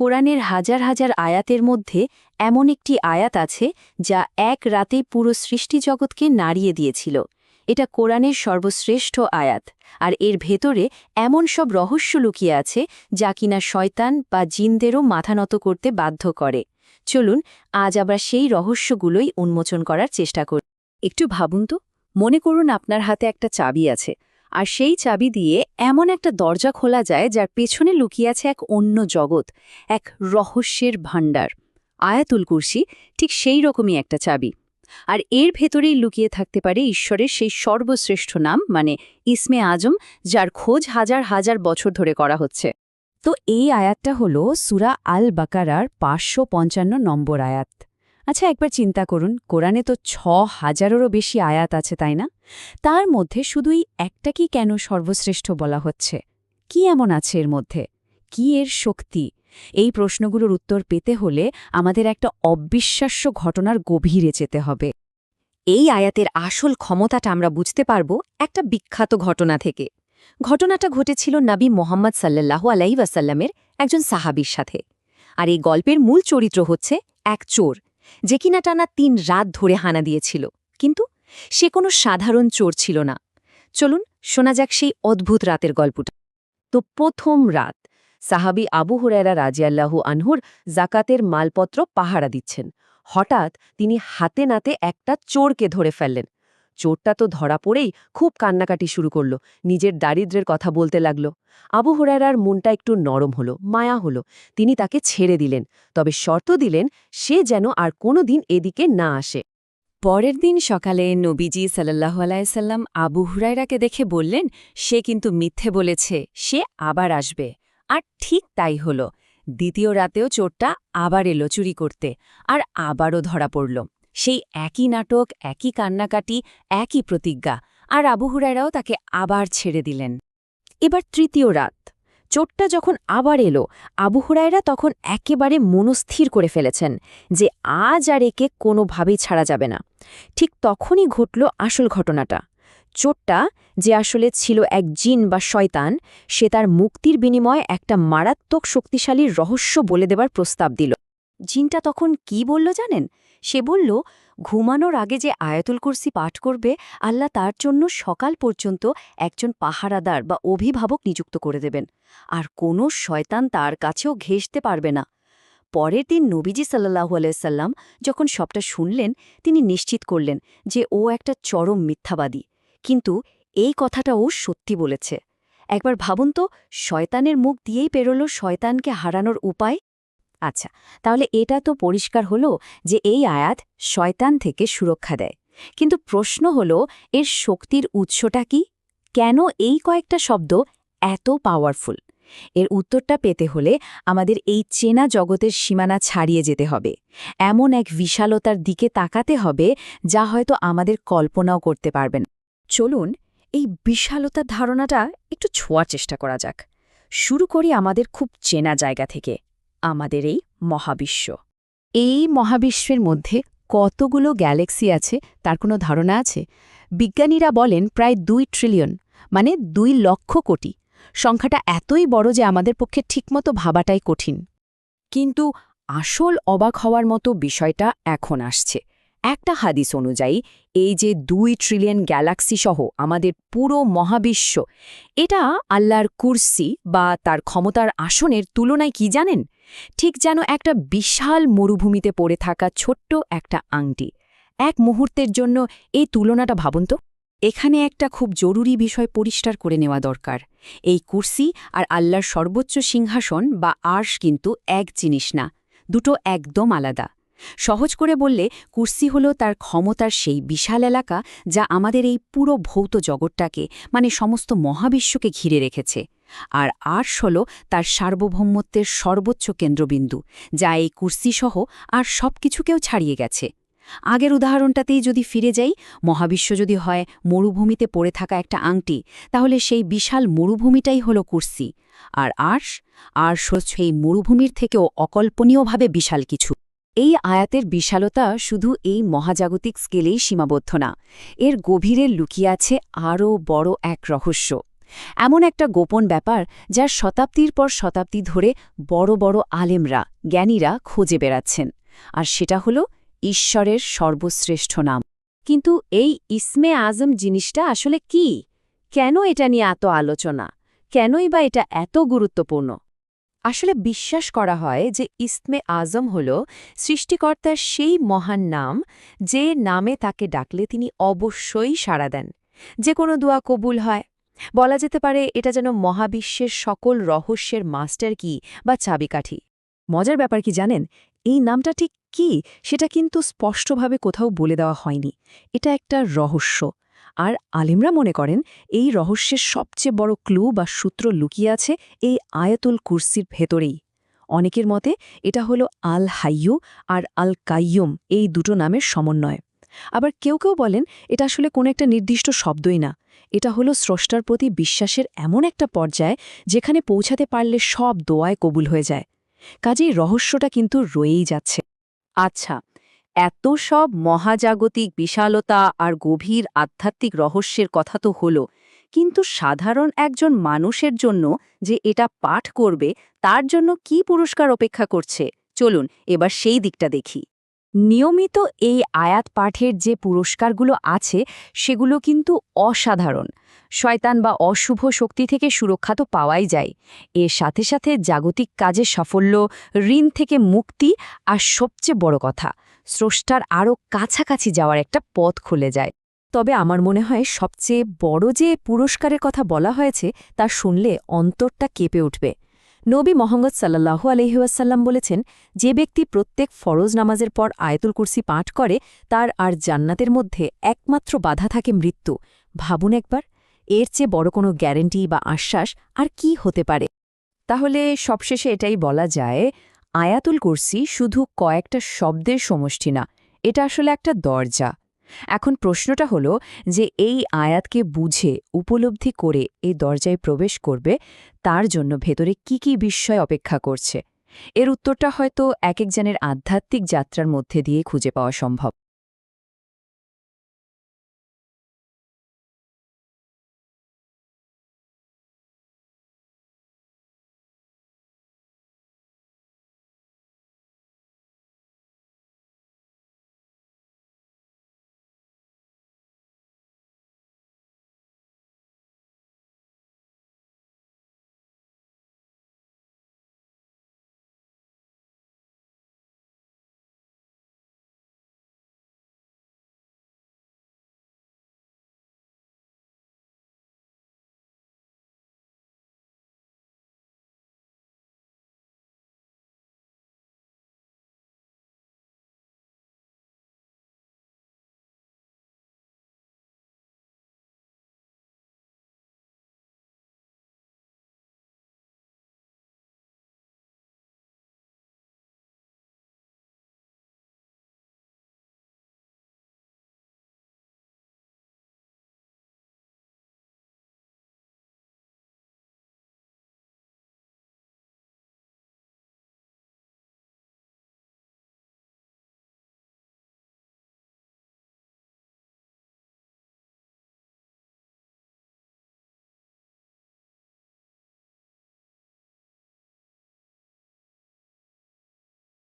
কোরআনের হাজার হাজার আয়াতের মধ্যে এমন একটি আয়াত আছে, যা এক রাতে পুরো সৃষ্টিজগৎকে নাড়িয়ে দিয়েছিল। এটা কোরআনের সর্বশ্রেষ্ঠ আয়াত। আর এর ভেতরে এমন সব রহস্য লুকিয়ে আছে, যা কিনা শয়তান বা জিনদেরও মাথা নত করতে বাধ্য করে। চলুন, আজ আবার সেই রহস্যগুলোই উন্মোচন করার চেষ্টা করি। একটু ভাবুন তো, মনে করুন আপনার হাতে একটা চাবি আছে। আর সেই চাবি দিয়ে এমন একটা দরজা খোলা যায় যার পেছনে লুকিয়ে আছে এক অন্য জগৎ, এক রহস্যের ভাণ্ডার। আয়াতুল কুরসি ঠিক সেই রকমই একটা চাবি। আর এর ভেতরেই লুকিয়ে থাকতে পারে ঈশ্বরের সেই সর্বশ্রেষ্ঠ নাম মানে ইসমে আজম, যার খোঁজ হাজার হাজার বছর ধরে করা হচ্ছে। তো এই আয়াতটা হলো সুরা আল বাকারার পাঁচশো পঞ্চান্ন নম্বর আয়াত। আচ্ছা একবার চিন্তা করুন, কোরআনে তো ছ হাজারেরও বেশি আয়াত আছে, তাই না? তার মধ্যে শুধুই একটা কি কেন সর্বশ্রেষ্ঠ বলা হচ্ছে? কি এমন আছে এর মধ্যে? কি এর শক্তি? এই প্রশ্নগুলোর উত্তর পেতে হলে আমাদের একটা অবিশ্বাস্য ঘটনার গভীরে যেতে হবে। এই আয়াতের আসল ক্ষমতাটা আমরা বুঝতে পারব একটা বিখ্যাত ঘটনা থেকে। ঘটনাটা ঘটেছিল নাবী মোহাম্মদ সাল্লাল্লাহু আলাই ওয়াসাল্লামের একজন সাহাবির সাথে। আর এই গল্পের মূল চরিত্র হচ্ছে এক চোর। যে কিনা টানা তিন রাত ধরে হানা দিয়েছিল। কিন্তু সে কোনো সাধারণ চোর ছিল না। চলুন শোনা যাক সেই অদ্ভুত রাতের গল্পটা। তো প্রথম রাত, সাহাবি আবু হুরায়রা রাজিয়াল্লাহু আনহুর জাকাতের মালপত্র পাহারা দিচ্ছেন। হঠাৎ তিনি হাতে নাতে একটা চোরকে ধরে ফেললেন। চোরটা তো ধরা পড়েই খুব কান্নাকাটি শুরু করল। নিজের দারিদ্রের কথা বলতে লাগল। আবু হুরায়রার মনটা একটু নরম হলো, মায়া হলো। তিনি তাকে ছেড়ে দিলেন, তবে শর্ত দিলেন সে যেন আর কোনো দিন এদিকে না আসে। পরের দিন সকালে নবীজি সাল্লাহ আলাইসাল্লাম আবু হুরাইরাকে দেখে বললেন, সে কিন্তু মিথ্যে বলেছে, সে আবার আসবে। আর ঠিক তাই হল। দ্বিতীয় রাতেও চোরটা আবার এলো চুরি করতে, আর আবারও ধরা পড়ল। সেই একই নাটক, একই কান্নাকাটি, একই প্রতিজ্ঞা, আর আবু হুরাইরাও তাকে আবার ছেড়ে দিলেন। এবার তৃতীয় রাত। চোটটা যখন আবার এলো, আবু হুরায়রা তখন একেবারে মনস্থির করে ফেলেছেন যে আজ আর একে কোনোভাবেই ছাড়া যাবে না। ঠিক তখনই ঘটল আসল ঘটনাটা। চোটটা যে আসলে ছিল এক জিন বা শয়তান, সে তার মুক্তির বিনিময়ে একটা মারাত্মক শক্তিশালী রহস্য বলে দেবার প্রস্তাব দিল। জিনটা তখন কি বলল জানেন? সে বলল, ঘুমানোর আগে যে আয়াতুল কুরসি পাঠ করবে, আল্লাহ তার জন্য সকাল পর্যন্ত একজন পাহারাদার বা অভিভাবক নিযুক্ত করে দেবেন। আর কোনো শয়তান তার কাছেও ঘেঁষতে পারবে না। পরের দিন নবীজি সাল্লাহু আলাইসাল্লাম যখন সবটা শুনলেন, তিনি নিশ্চিত করলেন যে ও একটা চরম মিথ্যাবাদী। কিন্তু এই কথাটা ও সত্যি বলেছে। একবার ভাবুন তো, শয়তানের মুখ দিয়েই পেরোল শয়তানকে হারানোর উপায়? আচ্ছা তাহলে এটা তো পরিষ্কার হলো যে এই আয়াত শয়তান থেকে সুরক্ষা দেয়। কিন্তু প্রশ্ন হল, এর শক্তির উৎসটা কি? কেন এই কয়েকটা শব্দ এত পাওয়ারফুল এর উত্তরটা পেতে হলে আমাদের এই চেনা জগতের সীমানা ছাড়িয়ে যেতে হবে। এমন এক বিশালতার দিকে তাকাতে হবে যা হয়তো আমাদের কল্পনাও করতে পারবেন চলুন এই বিশালতার ধারণাটা একটু ছোঁয়ার চেষ্টা করা যাক। শুরু করি আমাদের খুব চেনা জায়গা থেকে। আমাদের এই মহাবিশ্ব। এই মহাবিশ্বের মধ্যে কতগুলো গ্যালাক্সি আছে, তার কোনো ধারণা আছে? বিজ্ঞানীরা বলেন প্রায় দুই ট্রিলিয়ন মানে দুই লক্ষ কোটি। সংখ্যাটা এতই বড় যে আমাদের পক্ষে ঠিকমতো ভাবাটাই কঠিন। কিন্তু আসল অবাক হওয়ার মতো বিষয়টা এখন আসছে। একটা হাদিস অনুযায়ী, এই যে দুই ট্রিলিয়ন গ্যালাক্সি সহ আমাদের পুরো মহাবিশ্ব, এটা আল্লাহর কুর্সি বা তার ক্ষমতার আসনের তুলনায় কি জানেন? ঠিক যেন একটা বিশাল মরুভূমিতে পড়ে থাকা ছোট্ট একটা আংটি। এক মুহূর্তের জন্য এই তুলনাটা ভাবুন তো। এখানে একটা খুব জরুরি বিষয় পরিষ্কার করে নেওয়া দরকার। এই কুর্সি আর আল্লাহর সর্বোচ্চ সিংহাসন বা আর্শ কিন্তু এক জিনিস না, দুটো একদম আলাদা। সহজ করে বললে, কুর্সি হল তার ক্ষমতার সেই বিশাল এলাকা যা আমাদের এই পুরো ভৌত জগৎটাকে মানে সমস্ত মহাবিশ্বকে ঘিরে রেখেছে। আর আর্শ হল তার সার্বভৌমত্বের সর্বোচ্চ কেন্দ্রবিন্দু, যা এই কুর্সিসহ আর সব কিছুকেও ছাড়িয়ে গেছে। আগের উদাহরণটাতেই যদি ফিরে যাই, মহাবিশ্ব যদি হয় মরুভূমিতে পড়ে থাকা একটা আংটি, তাহলে সেই বিশাল মরুভূমিটাই হল কুর্সি। আর আর্শ আর্শ এই মরুভূমির থেকেও অকল্পনীয়ভাবে বিশাল কিছু। এই আয়াতের বিশালতা শুধু এই মহাজাগতিক স্কেলেই সীমাবদ্ধ না, এর গভীরে লুকিয়ে আছে আরও বড় এক রহস্য। এমন একটা গোপন ব্যাপার যার শতাব্দীর পর শতাব্দী ধরে বড় বড় আলেমরা, জ্ঞানীরা খুঁজে বেড়াচ্ছেন, আর সেটা হল ঈশ্বরের সর্বশ্রেষ্ঠ নাম। কিন্তু এই ইসমে আজম জিনিসটা আসলে কি? কেন এটা নিয়ে এত আলোচনা? কেনই বা এটা এত গুরুত্বপূর্ণ? আসলে বিশ্বাস করা হয় যে ইসমে আজম হল সৃষ্টিকর্তার সেই মহান নাম যে নামে তাকে ডাকলে তিনি অবশ্যই সাড়া দেন। যে কোনো দোয়া কবুল হয়। বলা যেতে পারে এটা যেন মহাবিশ্বের সকল রহস্যের মাস্টার কি বা চাবিকাঠি। মজার ব্যাপার কি জানেন? এই নামটা ঠিক কি? সেটা কিন্তু স্পষ্টভাবে কোথাও বলে দেওয়া হয়নি। এটা একটা রহস্য। আর আলিমরা মনে করেন এই রহস্যের সবচেয়ে বড় ক্লু বা সূত্র লুকিয়ে আছে এই আয়াতুল কুরসির ভেতরেই। অনেকের মতে এটা হলো আল হাইয়ু আর আল কাইয়ুম, এই দুটো নামের সমন্বয়। আবার কেউ কেউ বলেন এটা আসলে কোনো একটা নির্দিষ্ট শব্দই না। এটা হলো স্রষ্টার প্রতি বিশ্বাসের এমন একটা পর্যায় যেখানে পৌঁছাতে পারলে সব দোয়ায় কবুল হয়ে যায়। কাজেই রহস্যটা কিন্তু রয়েই যাচ্ছে। আচ্ছা এত সব মহাজাগতিক বিশালতা আর গভীর আধ্যাত্মিক রহস্যের কথা তো হলো, কিন্তু সাধারণ একজন মানুষের জন্য যে এটা পাঠ করবে, তার জন্য কি পুরস্কার অপেক্ষা করছে? চলুন, এবার সেই দিকটা দেখি। নিয়মিত এই আয়াত পাঠের যে পুরস্কারগুলো আছে, সেগুলো কিন্তু অসাধারণ। শয়তান বা অশুভ শক্তি থেকে সুরক্ষা তো পাওয়াই যায়। এর সাথে সাথে জাগতিক কাজে সাফল্য, ঋণ থেকে মুক্তি আর সবচেয়ে বড় কথা, স্রষ্টার আরও কাছাকাছি যাওয়ার একটা পথ খুলে যায়। তবে আমার মনে হয় সবচেয়ে বড় যে পুরস্কারের কথা বলা হয়েছে, তা শুনলে অন্তরটা কেঁপে উঠবে। নবী মোহাম্মদ সাল্লাহু আলহিউসাল্লাম বলেছেন, যে ব্যক্তি প্রত্যেক ফরজ নামাজের পর আয়তুল কুরসি পাঠ করে, তার আর জান্নাতের মধ্যে একমাত্র বাধা থাকে মৃত্যু। ভাবুন একবার, এর চেয়ে বড় কোনো গ্যারেন্টি বা আশ্বাস আর কি হতে পারে? তাহলে সবশেষে এটাই বলা যায়, আয়াতুল কুরসি শুধু কয়েকটা শব্দের সমষ্টি না, এটা আসলে একটা দরজা। এখন প্রশ্নটা হলো যে এই আয়াতকে বুঝে, উপলব্ধি করে এই দরজায় প্রবেশ করবে, তার জন্য ভেতরে কি কি বিস্ময় অপেক্ষা করছে? এর উত্তরটা হয়তো এক একজনের আধ্যাত্মিক যাত্রার মধ্যে দিয়ে খুঁজে পাওয়া সম্ভব।